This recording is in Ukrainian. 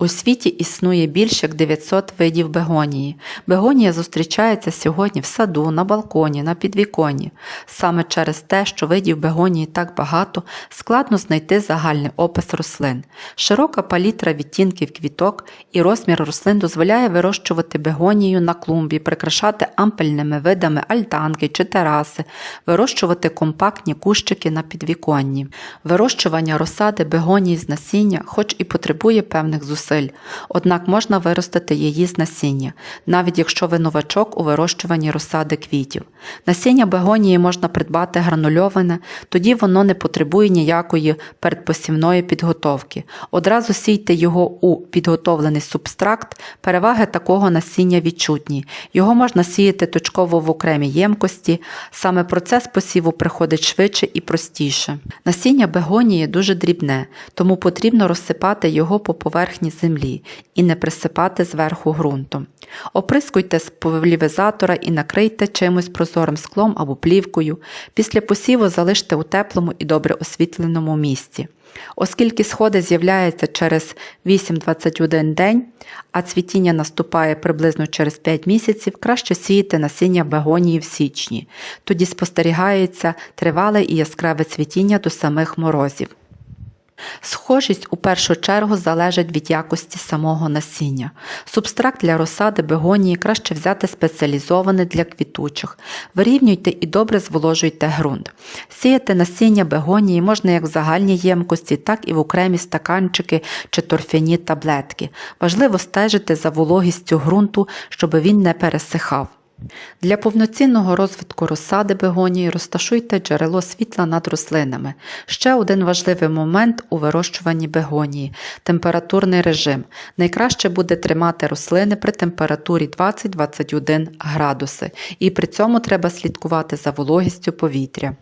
У світі існує більше як 900 видів бегонії. Бегонія зустрічається сьогодні в саду, на балконі, на підвіконні. Саме через те, що видів бегонії так багато, складно знайти загальний опис рослин. Широка палітра відтінків квіток і розмір рослин дозволяє вирощувати бегонію на клумбі, прикрашати ампельними видами альтанки чи тераси, вирощувати компактні кущики на підвіконні. Вирощування розсади бегонії з насіння, хоч і потребує певних зусиль, однак можна виростити її з насіння, навіть якщо ви новачок у вирощуванні розсади квітів. Насіння бегонії можна придбати гранульоване, тоді воно не потребує ніякої передпосівної підготовки. Одразу сійте його у підготовлений субстракт, переваги такого насіння відчутні. Його можна сіяти точково в окремій ємкості, саме процес посіву приходить швидше і простіше. Насіння бегонії дуже дрібне, тому потрібно розсипати його по поверхні землі і не присипати зверху ґрунтом. Оприскуйте з пульверизатора і накрийте чимось прозорим склом або плівкою. Після посіву залиште у теплому і добре освітленому місці. Оскільки сходи з'являються через 8-21 день, а цвітіння наступає приблизно через 5 місяців, краще сіяти насіння бегонії в січні. Тоді спостерігається тривале і яскраве цвітіння до самих морозів. Схожість у першу чергу залежить від якості самого насіння. Субстракт для розсади бегонії краще взяти спеціалізований для квітучих. Вирівнюйте і добре зволожуйте ґрунт. Сіяти насіння бегонії можна як в загальній ємкості, так і в окремі стаканчики чи торфяні таблетки. Важливо стежити за вологістю ґрунту, щоб він не пересихав. Для повноцінного розвитку розсади бегонії розташуйте джерело світла над рослинами. Ще один важливий момент у вирощуванні бегонії температурний режим. Найкраще буде тримати рослини при температурі 20-21 градуси, і при цьому треба слідкувати за вологістю повітря.